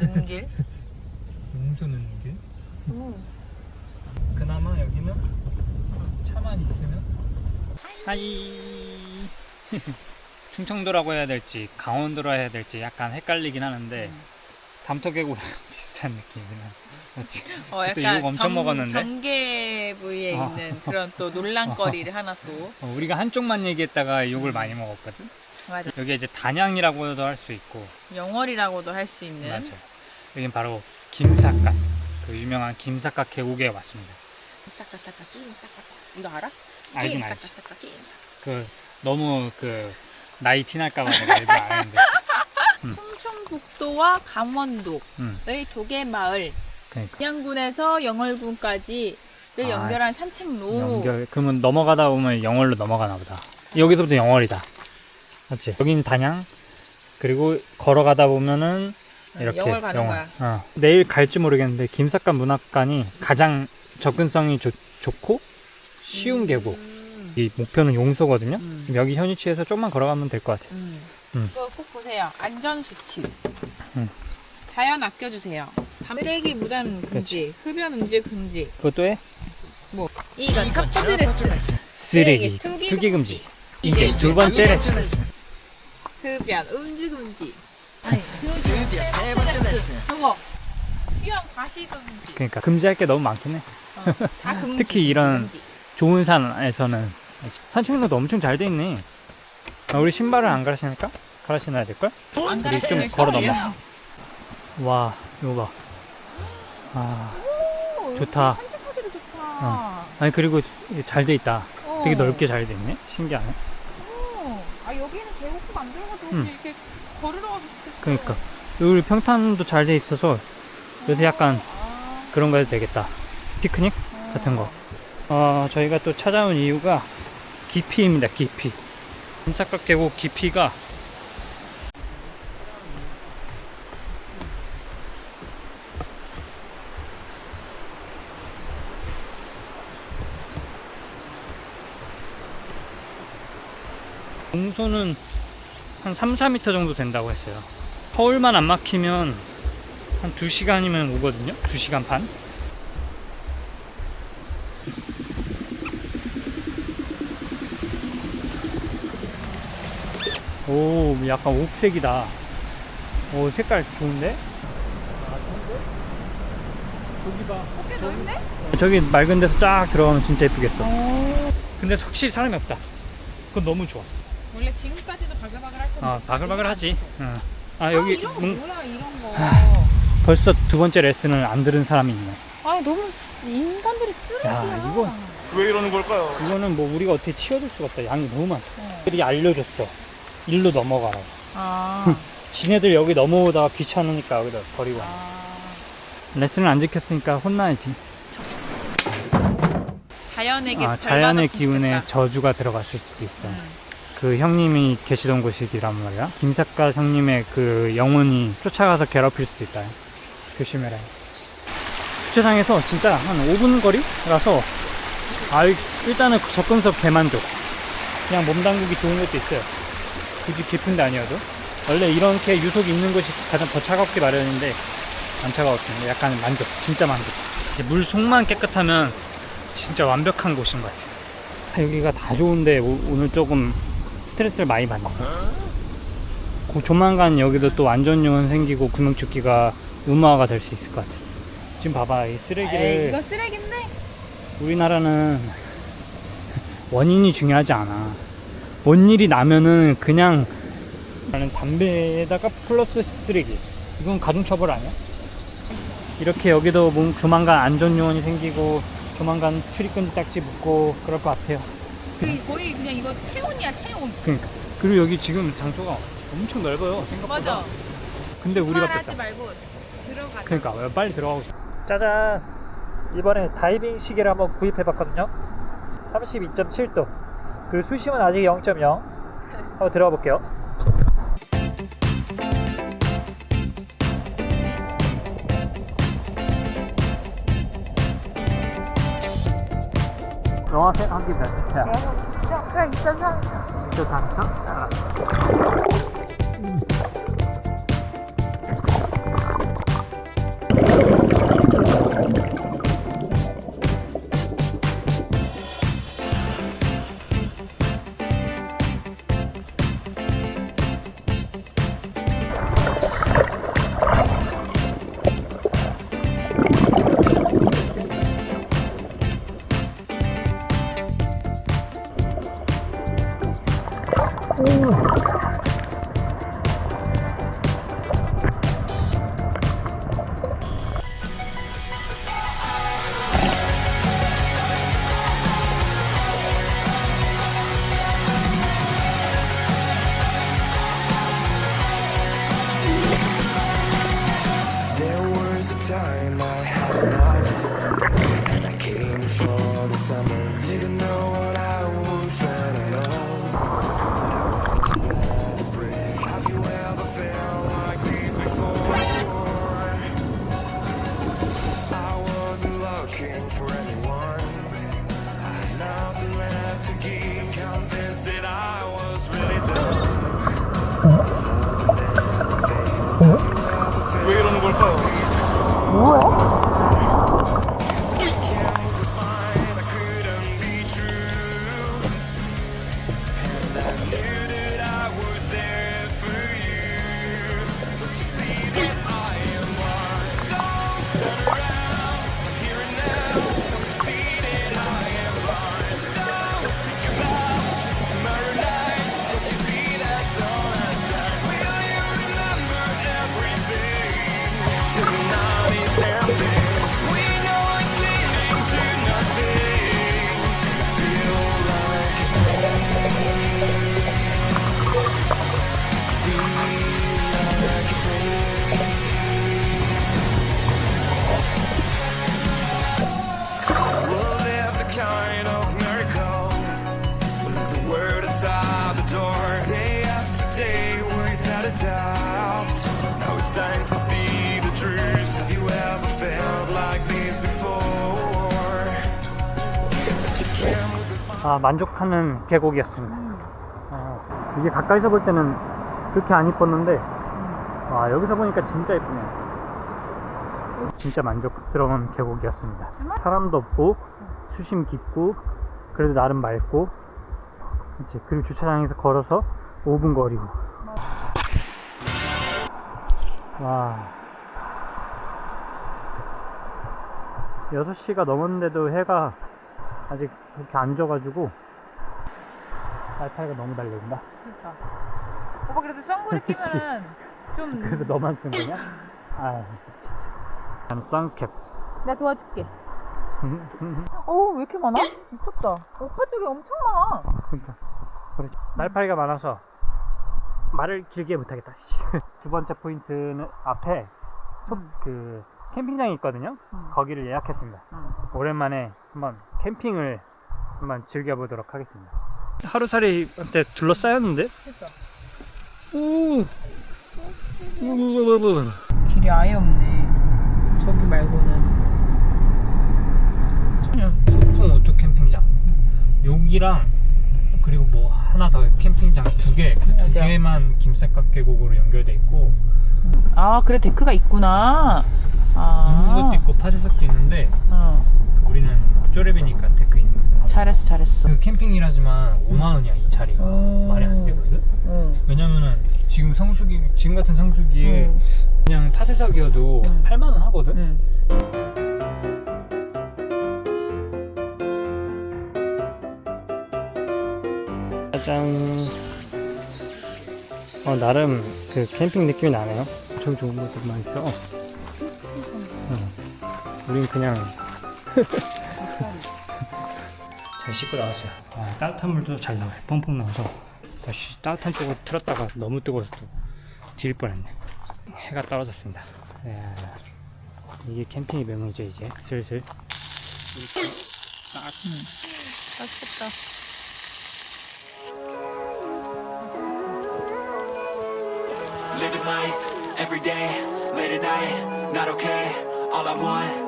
아 능길? 용수는 길. 그나마 여기는 차만 있으면. 하이. 충청도라고 해야 될지 강원도라 해야 될지 약간 헷갈리긴 하는데 음. 담토 계곡이랑 비슷한 느낌이긴 한. 어 그때 욕 엄청 먹었는데? 경계 부위에 어. 있는 그런 또 논란거리를 하나 또 어, 우리가 한쪽만 얘기했다가 욕을 많이 먹었거든. 맞아 여기 이제 단양이라고도 할 수 있고 영월이라고도 할 수 있는 맞아. 여긴 바로 김삿갓 그 유명한 김삿갓 계곡에 왔습니다. 싸까싸까 끼임 싸까싸 이거 알아? 알긴 끼임 알지. 싸까싸까 끼임 싸까 그 너무 그 나이 티날까봐 내가 일부 안 했는데. 음. 충청북도와 강원도의 음, 도계 마을 그러니까 양군에서 영월군까지를 아, 연결한 산책로 연결. 그러면 넘어가다 보면 영월로 넘어가나 보다. 여기서부터 영월이다. 맞지? 여긴 단양. 그리고 걸어가다 보면은 이렇게 영월 가는 거야. 어. 내일 갈지 모르겠는데 김삿갓 문학관이 가장 접근성이 좋, 좋고 쉬운 계곡. 음. 이 목표는 용소거든요. 음. 여기 현 위치에서 조금만 걸어가면 될 것 같아요. 음. 음. 이거 꼭 보세요. 안전 수칙. 음. 자연 아껴주세요. 쓰레기 무단 금지, 흡연 음질 금지. 그것도 해? 이건 첫 번째 레슨. 쓰레기 투기 투기 금지. 이제 이제 두 번째 레슨. 흡연 음질 금지. 아니, 드디어 세 번째 레슨. 저거 수영 과시 금지. 그러니까 금지할 게 너무 많긴 해. 어, 다 금지. 특히 이런 금지. 좋은 산에서는 산책로도 엄청 잘 돼 있네. 아, 우리 신발을 안 갈아 신을까? 갈아 신어야 될 걸? 안 우리 가르치는 걸어 거예요. 넘어. 와, 이거 봐. 아, 좋다. 산책하기도 좋다. 어. 아니 그리고 잘 돼 있다. 어. 되게 넓게 잘 돼 있네. 신기하네. 들어가도 음. 이렇게 걸으러 가도 좋겠어. 그러니까 여기 평탄도 잘 돼 있어서 요새 약간 아, 그런 거 해도 되겠다. 피크닉 아. 같은 거. 어, 저희가 또 찾아온 이유가 깊이입니다. 깊이. 김삿갓 계곡 깊이가 공소는 한 3, 4m 정도 된다고 했어요. 서울만 안 막히면 한 2시간이면 오거든요. 2시간 반. 오, 약간 옥색이다. 오, 색깔 좋은데? 저기 봐. 꽤 넓네? 저기 맑은 데서 쫙 들어가면 진짜 예쁘겠어. 어. 근데 확실히 사람이 없다. 그건 너무 좋아. 원래 지금까지도 바글바글 할 건데. 아, 바글바글하지. 응. 아, 아, 여기 이런 거 뭔- 뭐야 이런 거. 벌써 두 번째 레슨을 안 들은 사람이 있네. 아 너무 쓰- 인간들이 쓰레기야. 야, 이거- 왜 이러는 걸까요? 이거는 뭐 우리가 어떻게 치워줄 수가 없다. 양이 너무 많다. 어. 들이 알려줬어. 일로 넘어가라고. 아. 지네들 여기 넘어오다가 귀찮으니까 여기다 버리고. 아. 레슨을 안 지켰으니까 혼나야지. 자연에게 아, 벌 자연의 기운에 좋겠다. 저주가 들어갔을 수도 있어. 음. 그 형님이 계시던 곳이란 말이야. 김삿갓 형님의 그 영혼이 쫓아가서 괴롭힐 수도 있다. 조심해라. 주차장에서 진짜 한 5분 거리라서 아 일단은 접근석 개만족. 그냥 몸 담그기 좋은 것도 있어요. 굳이 깊은 데 아니어도. 원래 이렇게 유속이 있는 곳이 가장 더 차갑게 마련인데 안 차가웠습니다. 약간 만족, 진짜 만족. 이제 물 속만 깨끗하면 진짜 완벽한 곳인 것 같아요. 아, 여기가 다 좋은데 오, 오늘 조금 스트레스를 많이 받네. 고- 조만간 여기도 또 안전요원 생기고 구명축기가 의무화가 될 수 있을 것 같아. 지금 봐봐 이 에이, 쓰레기를 이거 쓰레기인데? 우리나라는 원인이 중요하지 않아. 뭔 일이 나면은 그냥 나는 담배에다가 플러스 쓰레기. 이건 가중처벌 아니야? 이렇게 여기도 뭐 조만간 안전요원이 생기고 조만간 출입금지 딱지 붙고 그럴 것 같아요. 그 거의 그냥 이거 체온이야 체온. 그러니까 그리고 여기 지금 장소가 엄청 넓어요 생각보다. 맞아. 근데 우리가 말하지 뺐다. 말고 들어가. 그러니까 왜 빨리 들어가고 싶어. 짜잔. 이번에 다이빙 시계를 한번 구입해 봤거든요. 32.7도. 그리고 수심은 아직 0.0. 한번 들어가 볼게요. 정확히 한개 몇? 야, 그냥 2.3. 저 단서? うん 아, 만족하는 계곡이었습니다. 어, 이게 가까이서 볼 때는 그렇게 안 이뻤는데, 와, 여기서 보니까 진짜 이쁘네요. 진짜 만족스러운 계곡이었습니다. 사람도 없고, 수심 깊고, 그래도 나름 맑고, 이제 그리고 주차장에서 걸어서 5분 거리고. 와. 6시가 넘었는데도 해가 아직 그렇게 안 져가지고 알파이가 너무 달려있다 그러니까. 오빠 그래도 선글을 끼면은 좀 그래서 너만 쓴 거냐? 아난 썬캡 내가 도와줄게. 어, 왜 이렇게 많아? 미쳤다. 오빠 쪽에 엄청 많아. 그러니까 그래. 날파리가 많아서 말을 길게 못하겠다 두 번째 포인트는 앞에 소- 그 캠핑장이 있거든요 음. 거기를 예약했습니다 음. 오랜만에 한번 캠핑을 한번 즐겨보도록 하겠습니다 하루살이한테 둘러싸였는데 그러니까. 오. 우우우우우. 길이 아예 없네. 저기 말고는. 응. 소풍 오토 캠핑장 여기랑 그리고 뭐 하나 더 캠핑장 두 개 그 두 맞아. 개만 김삿갓 계곡으로 연결돼 있고 아, 그래 데크가 있구나. 있는 아. 것도 있고 파쇄석도 있는데 어. 우리는 쪼레비니까 데크 있는 거 잘했어, 잘했어. 그 캠핑이라지만 5만 원이야 이 자리가 오. 말이 안 되거든 응. 왜냐면은 지금 성수기 지금 같은 성수기에 응. 그냥 파쇄석이어도 응. 8만 원 하거든 응. 짜잔. 어, 나름 그 캠핑 느낌이 나네요. 엄청 좋은 것들만 있어. 응. 우린 그냥. 잘 씻고 나왔어요. 아, 따뜻한 물도 잘 나와요. 펑펑 나와서. 다시 따뜻한 쪽으로 틀었다가 너무 뜨거워서 또질 뻔했네. 해가 떨어졌습니다. 이야, 이게 캠핑의 묘미죠, 이제. 슬슬. 이렇게 딱 맛있겠다. Living life every day, late at night, not okay. All I want,